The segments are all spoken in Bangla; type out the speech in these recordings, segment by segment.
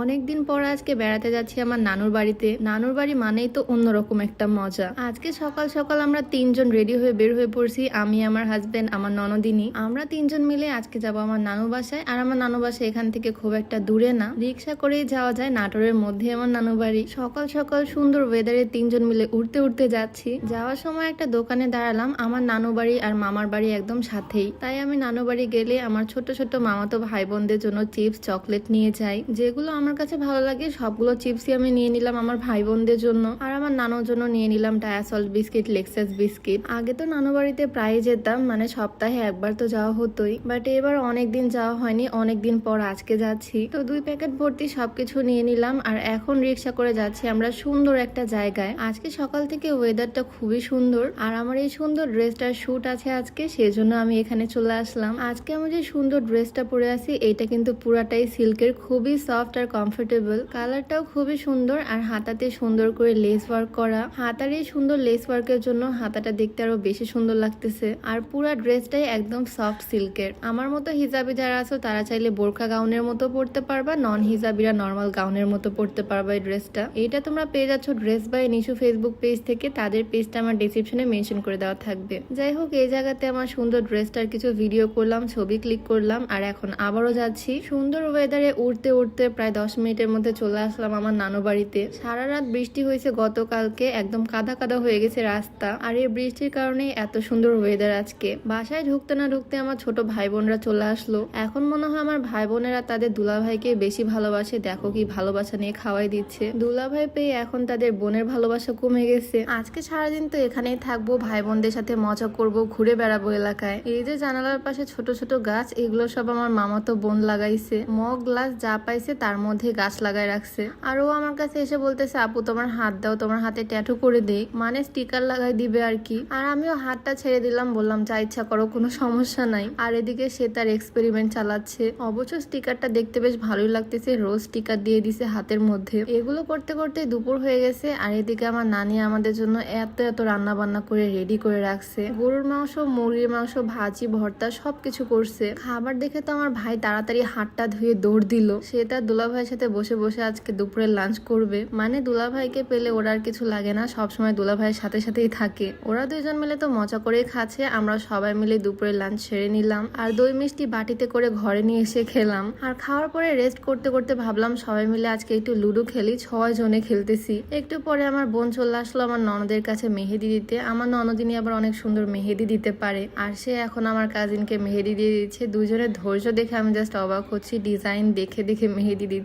অনেকদিন পর আজকে বেড়াতে যাচ্ছি আমার নানুর বাড়িতে। নানুর বাড়ি মানেই তো অন্যরকম একটা মজা। আজকে সকাল সকাল আমরা তিনজন রেডি হয়ে বের হয়ে পড়ছি, আমি, আমার হাজবেন্ড আমার ননদিনী। আমরা তিনজন মিলে আজকে যাব আমার নানু বাসায়। আর আমার নানু বাসা এখান থেকে খুব একটা দূরে না। রিক্সা করেই যাওয়া যায় নাটোরের মধ্যে আমার নানু বাড়ি। সকাল সকাল সুন্দর ওয়েদারে তিনজন মিলে উঠতে উঠতে যাচ্ছি। যাওয়ার সময় একটা দোকানে দাঁড়ালাম, আমার নানু বাড়ি আর মামার বাড়ি একদম সাথেই। তাই আমি নানু বাড়ি গেলে আমার ছোট ছোট মামাতো ভাই বোনদের জন্য চিপস চকলেট নিয়ে যাই, যেগুলো আমার কাছে ভালো লাগে, সবগুলো চিপসই আমি নিয়ে নিলাম আমার ভাই বোনদের জন্য। আর আমার নানুর জন্য নিয়ে নিলাম ডায়াসল্ট বিস্কিট লেক্সাস বিস্কিট। আগে তো নানু বাড়িতে প্রায় যেতাম মানে সপ্তাহে একবার তো যাওয়া হতোই। বাট এবার অনেকদিন যাওয়া হয়নি, অনেকদিন পর আজকে যাচ্ছি। তো দুই প্যাকেট ভর্তি সবকিছু নিয়ে নিলাম, আর এখন রিক্সা করে যাচ্ছি আমরা সুন্দর একটা জায়গায়। আজকে সকাল থেকে ওয়েদারটা খুবই সুন্দর, আর আমার এই সুন্দর ড্রেসটার শ্যুট আছে আজকে, সেজন্য আমি এখানে চলে আসলাম। আজকে আমি যে সুন্দর ড্রেসটা পরে আছি এটা কিন্তু পুরাটাই সিল্কের খুবই সফট আর কমফোর্টেবল কালারটাও খুবই সুন্দর আর হাতাতে সুন্দর করে লেস ওয়ার্ক করা। হাতার এই সুন্দর লেস ওয়ার্কের জন্য হাতাটা দেখতে আরও বেশি সুন্দর লাগতেছে। আর পুরা ড্রেসটাই একদম সফট সিল্কের। আমার মতো হিজাবি যারা আছো, তারা চাইলে বোরখা গাউনের মতো পরতে পারবা নন হিজাবিরা নর্মাল গাউনের মতো পরতে পারবা এই ড্রেসটা। এটা তোমরা পেয়ে যাচ্ছ dress by Nishu Facebook page থেকে, তাদের পেজটা আমার ডিসক্রিপশনে মেনশন করে দেওয়া থাকবে। যাই হোক, এই জায়গাতে আমার সুন্দর ড্রেসটার কিছু ভিডিও করলাম, ছবি ক্লিক করলাম, আর এখন আবারও যাচ্ছি। সুন্দর ওয়েদারে উঠতে উঠতে প্রায় দশ মিনিটের মধ্যে চলে আসলাম আমার নানু বাড়িতে। সারা রাত বৃষ্টি হয়েছে গতকালকে, একদম কাদা কাদা হয়ে গেছে রাস্তা। আর এই বৃষ্টির কারণে এত সুন্দর ওয়েদার আজকে। বাসায় ঢুকতে না ঢুকতে আমার ছোট ভাই বোনরা চলে আসলো। এখন মনে হয় আমার ভাই বোনেরা তাদের দুলাভাইকে বেশি ভালোবাসে। দেখো কি ভালোবাসা নিয়ে খাওয়াই দিচ্ছে। দুলাভাই পেয়ে এখন তাদের বোনের ভালোবাসা কমে গেছে। আজকে সারাদিন তো এখানেই থাকব ভাই বোনদের সাথে মজা করব, ঘুরে বেড়াবো এলাকায়। এই যে জানালার পাশে ছোট ছোট গাছ, এগুলো সব আমার মামা তো বোন লাগাইছে। মগ গ্লাস যা পাইছে তার মধ্যে গাছ লাগাই রাখছে। আর ও আমার কাছে এসে বলতেছে, আপু, তোমার হাত দাও, তোমার হাতে ট্যাটু করে দেই। মানে স্টিকার লাগাই দিবে আর কি। আর আমিও হাতটা ছেড়ে দিলাম, বললাম, যা ইচ্ছা করো, কোনো সমস্যা নাই। আর এদিকে সে তার এক্সপেরিমেন্ট চালাচ্ছে। অবশ্য স্টিকারটা দেখতে বেশ ভালোই লাগতেছে রোজ স্টিকার দিয়ে দিছে হাতের মধ্যে। এগুলো করতে করতে দুপুর হয়ে গেছে, আর এদিকে আমার নানি আমাদের জন্য এত এত রান্না বান্না করে রেডি করে রাখছে। গরুর মাংস, মুরগির মাংস, ভাজি, ভর্তা সবকিছু করছে। খাবার দেখে তো আমার ভাই তাড়াতাড়ি হাতটা ধুয়ে দৌড় দিল। সে তার দুলাভাইয়ের সাথে বসে বসে আজকে দুপুরে লাঞ্চ করবে। মানে দুলাভাইকে পেলে ওরা আর কিছু লাগে না, সবসময় দুলাভাইয়ের সাথে সাথেই থাকে। ওরা দুইজন মিলে তো মজা করেই খাচ্ছে, আমরা সবাই মিলে দুপুরে লাঞ্চ সেরে নিলাম। আর দই মিষ্টি বাটিতে করে ঘরে নিয়ে এসে খেলাম। আর খাওয়ার পরে রেস্ট করতে করতে ভাবলাম সবাই মিলে আজকে একটু লুডো খেলি ছয় জনে খেলতেছি। একটু পরে আমার বোন চলে আসলো আমার ননদের কাছে মেহেদি দিতে। আমার ননদিনী আবার অনেক সুন্দর মেহেদি দিতে পারে। আর সে এখন আমার কাজিনকে মেহেদি দিয়ে দিচ্ছে। দুজনের ধৈর্য দেখে আমি জাস্ট অবাক হচ্ছি ডিজাইন দেখে দেখে মেহেদি দিচ্ছে।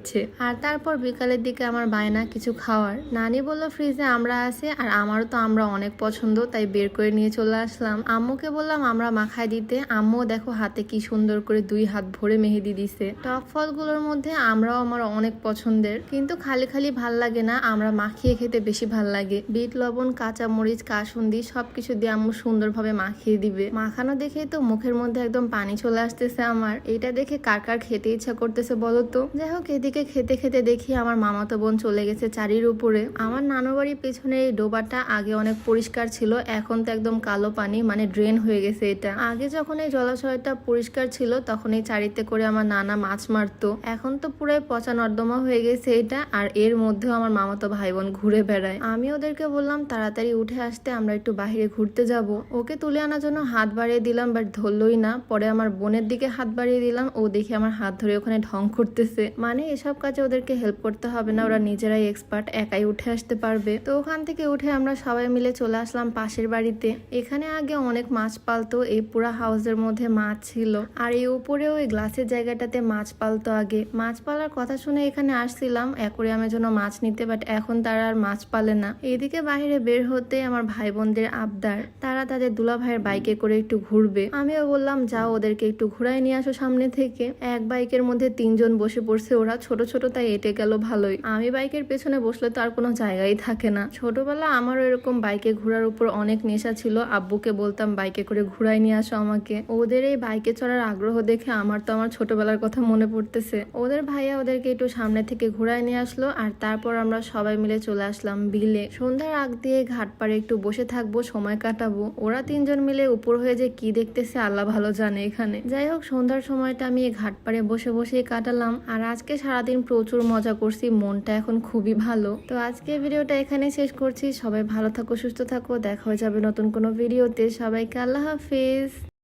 আর তারপর বিকালের দিকে আমার বায়না কিছু খাওয়ার। নানি বলল, ফ্রিজে আমরা আছে আর আমারও তো আমরা অনেক পছন্দ, তাই বের করে নিয়ে চলে আসলাম। আম্মুকে বললাম, আমরা মাখায় দিতে। আম্মু দেখো হাতে কি সুন্দর করে দুই হাত ভরে মেহেদি দিছে। টক ফলগুলোর মধ্যে আমরাও আমার অনেক পছন্দের, কিন্তু খালি খালি ভালো লাগে না, আমরা মাখিয়ে খেতে বেশি ভালো লাগে। বিট, লবণ, কাঁচা মরিচ, কাসুন্দি সবকিছু দিয়ে আম্মু সুন্দরভাবে মাখিয়ে দিবে। মাখানো দেখে তো মুখের মধ্যে একদম পানি চলে আসতেছে আমার। এটা দেখে কার কার খেতে ইচ্ছা করতেছে বলো তো? যাই হোক, এদিকে খেতে খেতে দেখি আমার মামাতো বোন চলে গেছে চারির উপরে। আমার নানু বাড়ির পেছনে এই ডোবাটা আগে অনেক পরিষ্কার ছিল, এখন তো একদম কালো পানি মানে ড্রেন হয়ে গেছে এটা। আগে যখন এই জলাশয়টা পরিষ্কার ছিল, তখন এই চারিতে করে আমার নানা মাছ মারতো। এখন তো পুরো পচা নর্দমা হয়ে গেছে এটা, আর এর মধ্যেও আমার মামাতো ভাই বোন ঘুরে বেড়ায়। আমি ওদেরকে বললাম, তাড়াতাড়ি উঠে আসতে, আমরা একটু বাইরে ঘুরতে যাব। ওকে তুলে আনার জন্য হাত বাড়িয়ে দিলাম, বাট ধরলই না। পরে আমার বোনের দিকে হাত বাড়িয়ে দিলাম, ও দেখে আমার হাত ধরে ওখানে ঢং করতেছে। মানে এসব কাজে ওদেরকে হেল্প করতে হবে না, ওরা নিজেরাই এক্সপার্ট একাই উঠে আসতে পারবে। তো ওখান থেকে উঠে আমরা সবাই মিলে চলে আসলাম পাশের বাড়িতে। এখানে আগে অনেক মাছ পালতো, এই পুরা হাউসের মধ্যে মাছ ছিল। আর এই উপরেও ওই গ্লাসের জায়গাটাতে মাছ পালতো আগে। মাছ পালার কথা শুনে এখানে আসছিলাম অ্যাকোরিয়ামের জন্য মাছ নিতে বাট এখন তারা আর মাছ পালে না। এদিকে বাইরে বের হতে আমার ভাই বোনদের আবদার। তারা তাদের দুলা ভাইয়ের বাইকে করে একটু ঘুরবে। আমিও বললাম, যাও, ওদেরকে একটু ঘুরাই নিয়ে আসো সামনে থেকে। এক বাইকের মধ্যে তিনজন বসে পড়ছে ওরা, ছোট ছোট, তাই এটে গেল ভালোই। আমি বাইকের পেছনে বসলে তো আর কোনো জায়গাই থাকে না। ছোটবেলা আমারও এরকম বাইকে ঘোরার উপর অনেক নেশা ছিল। আব্বুকে বলতাম, বাইকে করে ঘুরাই নিয়ে আসো আমাকে। ওদের এই বাইকে চড়ার আগ্রহ দেখে আমার তো আমার ছোটবেলার কথা মনে পড়তেছে। ওদের ভাইয়া ওদেরকে একটু সামনে থেকে ঘুরাই নিয়ে আসলো আর তারপর আমরা সবাই মিলে চলে আসলাম বিলে। সন্ধ্যার আগ দিয়ে ঘাট পাড়ে একটু বসে থাকব, সময় কাটাবো। ওরা তিনজন মিলে উপর হয়ে যে কি দেখতেছে, আল্লাহ ভালো জানে এখানে। যাই হোক, সন্ধ্যার সময়টা আমি ঘাট পাড়ে বসে বসে কাটালাম। আর আজকে সারাদিন প্রচুর মজা করছি, মনটা এখন খুবই ভালো। তো আজকে ভিডিওটা এখানে শেষ করছি। সবাই ভালো থাকো, সুস্থ থাকো। দেখা হয়ে যাবে নতুন কোনো ভিডিওতে। সবাইকে আল্লাহ হাফিজ।